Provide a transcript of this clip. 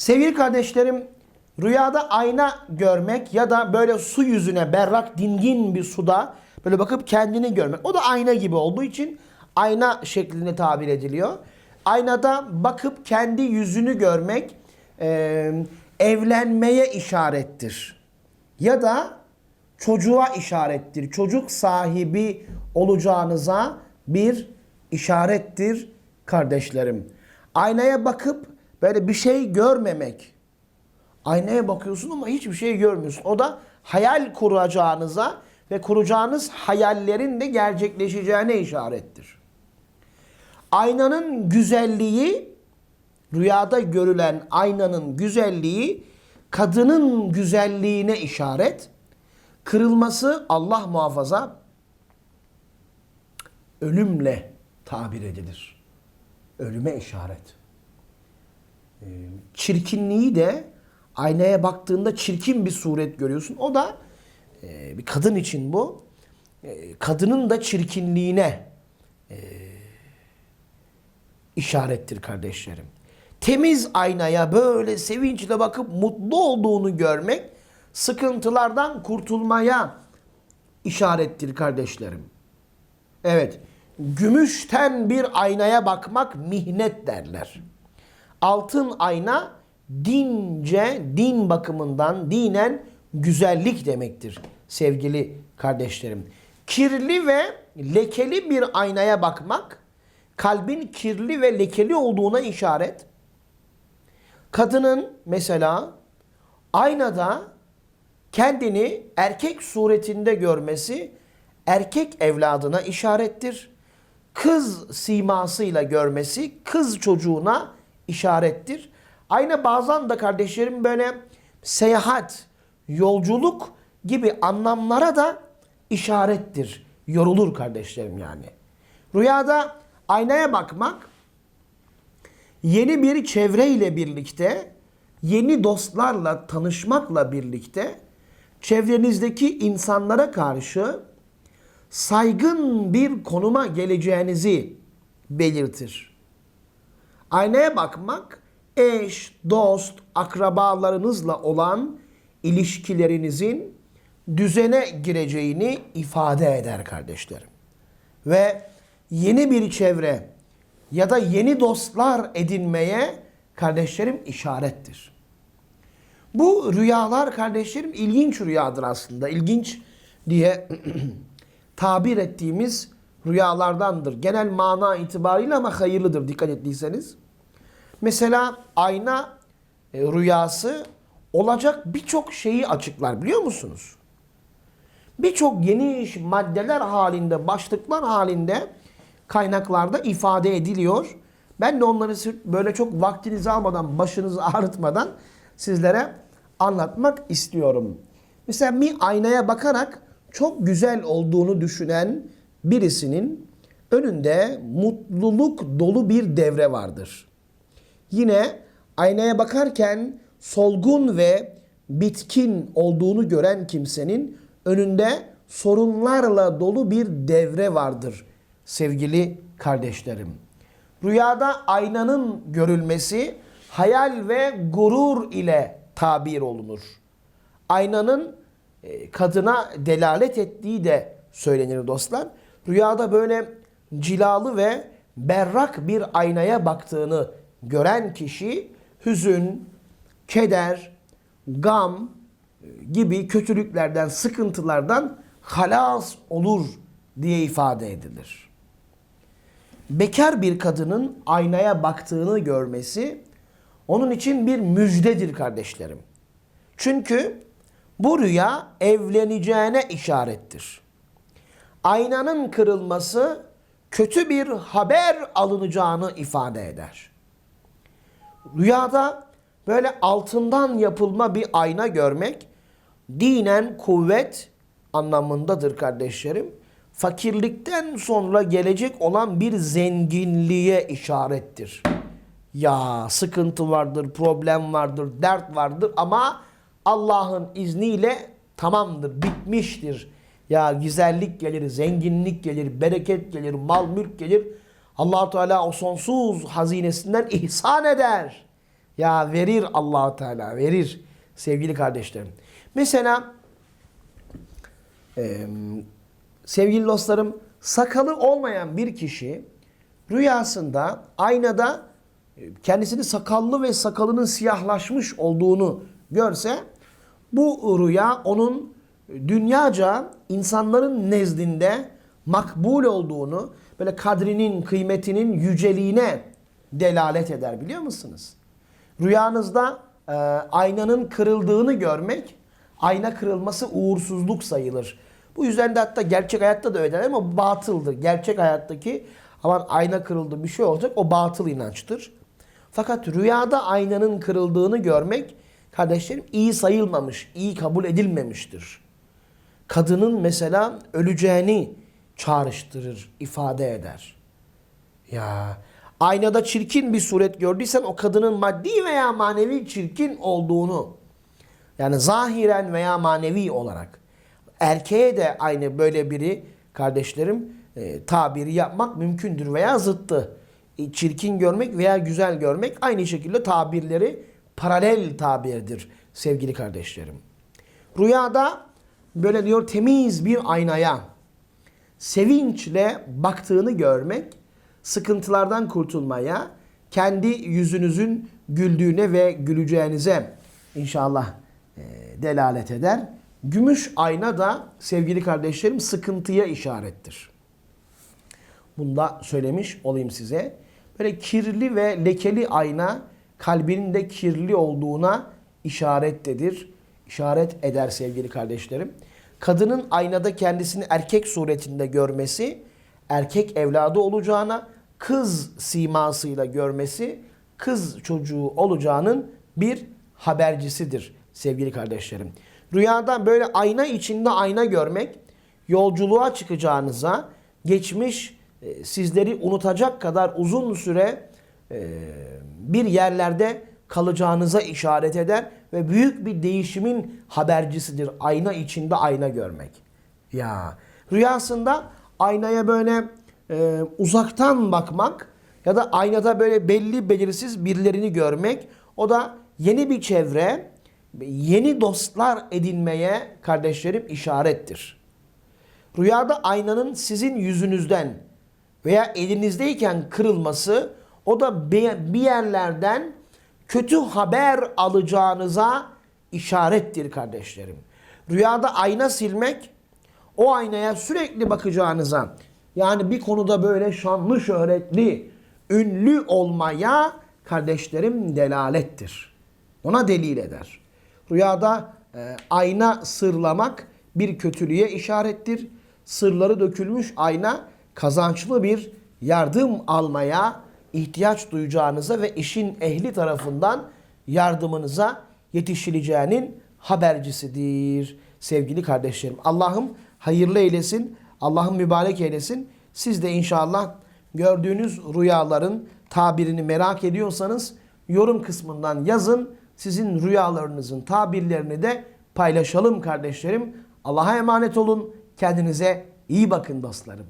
Sevgili kardeşlerim, rüyada ayna görmek ya da böyle su yüzüne berrak dingin bir suda böyle bakıp kendini görmek. O da ayna gibi olduğu için ayna şeklinde tabir ediliyor. Aynada bakıp kendi yüzünü görmek e, evlenmeye işarettir. Ya da çocuğa işarettir. Çocuk sahibi olacağınıza bir işarettir kardeşlerim. Aynaya bakıp böyle bir şey görmemek. Aynaya bakıyorsun ama hiçbir şey görmüyorsun. O da hayal kuracağınıza ve kuracağınız hayallerin de gerçekleşeceğine işarettir. Aynanın güzelliği, rüyada görülen aynanın güzelliği kadının güzelliğine işaret. Kırılması Allah muhafaza ölümle tabir edilir. Ölüme işaret. Ee, Çirkinliği de aynaya baktığında çirkin bir suret görüyorsun. O da e, bir kadın için bu. e, Kadının da çirkinliğine e, işarettir kardeşlerim. Temiz aynaya böyle sevinçle bakıp mutlu olduğunu görmek sıkıntılardan kurtulmaya işarettir kardeşlerim. Evet, gümüşten bir aynaya bakmak mihnet derler. Altın ayna dince, din bakımından dinen güzellik demektir sevgili kardeşlerim. Kirli ve lekeli bir aynaya bakmak kalbin kirli ve lekeli olduğuna işaret. Kadının mesela aynada kendini erkek suretinde görmesi erkek evladına işarettir. Kız simasıyla görmesi kız çocuğuna işarettir. Aynı bazen de kardeşlerim böyle seyahat, yolculuk gibi anlamlara da işarettir. Yorulur kardeşlerim yani. Rüyada aynaya bakmak yeni bir çevreyle birlikte, yeni dostlarla tanışmakla birlikte çevrenizdeki insanlara karşı saygın bir konuma geleceğinizi belirtir. Aynaya bakmak eş, dost, akrabalarınızla olan ilişkilerinizin düzene gireceğini ifade eder kardeşlerim. Ve yeni bir çevre ya da yeni dostlar edinmeye kardeşlerim işarettir. Bu rüyalar kardeşlerim ilginç rüyadır aslında. İlginç diye tabir ettiğimiz rüyalardandır. Genel mana itibariyle ama hayırlıdır dikkat ettiyseniz. Mesela ayna e, rüyası olacak birçok şeyi açıklar biliyor musunuz? Birçok geniş maddeler halinde, başlıklar halinde kaynaklarda ifade ediliyor. Ben de onları böyle çok vaktinizi almadan, başınızı ağrıtmadan sizlere anlatmak istiyorum. Mesela bir aynaya bakarak çok güzel olduğunu düşünen birisinin önünde mutluluk dolu bir devre vardır. Yine aynaya bakarken solgun ve bitkin olduğunu gören kimsenin önünde sorunlarla dolu bir devre vardır sevgili kardeşlerim. Rüyada aynanın görülmesi hayal ve gurur ile tabir olunur. Aynanın e, kadına delalet ettiği de söylenir dostlar. Rüyada böyle cilalı ve berrak bir aynaya baktığını gören kişi hüzün, keder, gam gibi kötülüklerden, sıkıntılardan halas olur diye ifade edilir. Bekar bir kadının aynaya baktığını görmesi onun için bir müjdedir kardeşlerim. Çünkü bu rüya evleneceğine işarettir. Aynanın kırılması kötü bir haber alınacağını ifade eder. Rüyada böyle altından yapılma bir ayna görmek dinen kuvvet anlamındadır kardeşlerim. Fakirlikten sonra gelecek olan bir zenginliğe işarettir. Ya sıkıntı vardır, problem vardır, dert vardır ama Allah'ın izniyle tamamdır, bitmiştir. Ya güzellik gelir, zenginlik gelir, bereket gelir, mal mülk gelir. allah Teala o sonsuz hazinesinden ihsan eder. Ya verir allah Teala verir sevgili kardeşlerim. Mesela e, sevgili dostlarım sakalı olmayan bir kişi rüyasında aynada e, kendisini sakallı ve sakalının siyahlaşmış olduğunu görse bu rüya onun dünyaca insanların nezdinde makbul olduğunu böyle kadrinin, kıymetinin yüceliğine delalet eder biliyor musunuz? Rüyanızda e, aynanın kırıldığını görmek, ayna kırılması uğursuzluk sayılır. Bu yüzden de hatta gerçek hayatta da öyle der ama batıldır. Gerçek hayattaki aman ayna kırıldı bir şey olacak o batıl inançtır. Fakat rüyada aynanın kırıldığını görmek kardeşlerim iyi sayılmamış, iyi kabul edilmemiştir. Kadının mesela öleceğini çağrıştırır, ifade eder. Ya aynada çirkin bir suret gördüysen o kadının maddi veya manevi çirkin olduğunu yani zahiren veya manevi olarak erkeğe de aynı böyle biri kardeşlerim e, tabiri yapmak mümkündür veya zıttı. E, çirkin görmek veya güzel görmek aynı şekilde tabirleri paralel tabirdir sevgili kardeşlerim. Rüyada böyle diyor temiz bir aynaya sevinçle baktığını görmek, sıkıntılardan kurtulmaya, kendi yüzünüzün güldüğüne ve güleceğinize inşallah e, delalet eder. Gümüş ayna da sevgili kardeşlerim sıkıntıya işarettir. Bunu da söylemiş olayım size. Böyle kirli ve lekeli ayna kalbinin de kirli olduğuna işarettedir. İşaret eder sevgili kardeşlerim. Kadının aynada kendisini erkek suretinde görmesi, erkek evladı olacağına, kız simasıyla görmesi, kız çocuğu olacağının bir habercisidir sevgili kardeşlerim. Rüyada böyle ayna içinde ayna görmek, yolculuğa çıkacağınıza, geçmiş e, sizleri unutacak kadar uzun süre e, bir yerlerde kalacağınıza işaret eder ve büyük bir değişimin habercisidir ayna içinde ayna görmek. Ya rüyasında aynaya böyle e, uzaktan bakmak ya da aynada böyle belli belirsiz birilerini görmek o da yeni bir çevre, yeni dostlar edinmeye kardeşlerim işarettir. Rüyada aynanın sizin yüzünüzden veya elinizdeyken kırılması o da bir yerlerden kötü haber alacağınıza işarettir kardeşlerim. Rüyada ayna silmek o aynaya sürekli bakacağınıza yani bir konuda böyle şanlı şöhretli, ünlü olmaya kardeşlerim delalettir. Ona delil eder. Rüyada e, ayna sırlamak bir kötülüğe işarettir. Sırları dökülmüş ayna kazançlı bir yardım almaya ihtiyaç duyacağınıza ve işin ehli tarafından yardımınıza yetişileceğinin habercisidir sevgili kardeşlerim. Allah'ım hayırlı eylesin, Allah'ım mübarek eylesin. Siz de inşallah gördüğünüz rüyaların tabirini merak ediyorsanız yorum kısmından yazın. Sizin rüyalarınızın tabirlerini de paylaşalım kardeşlerim. Allah'a emanet olun. Kendinize iyi bakın dostlarım.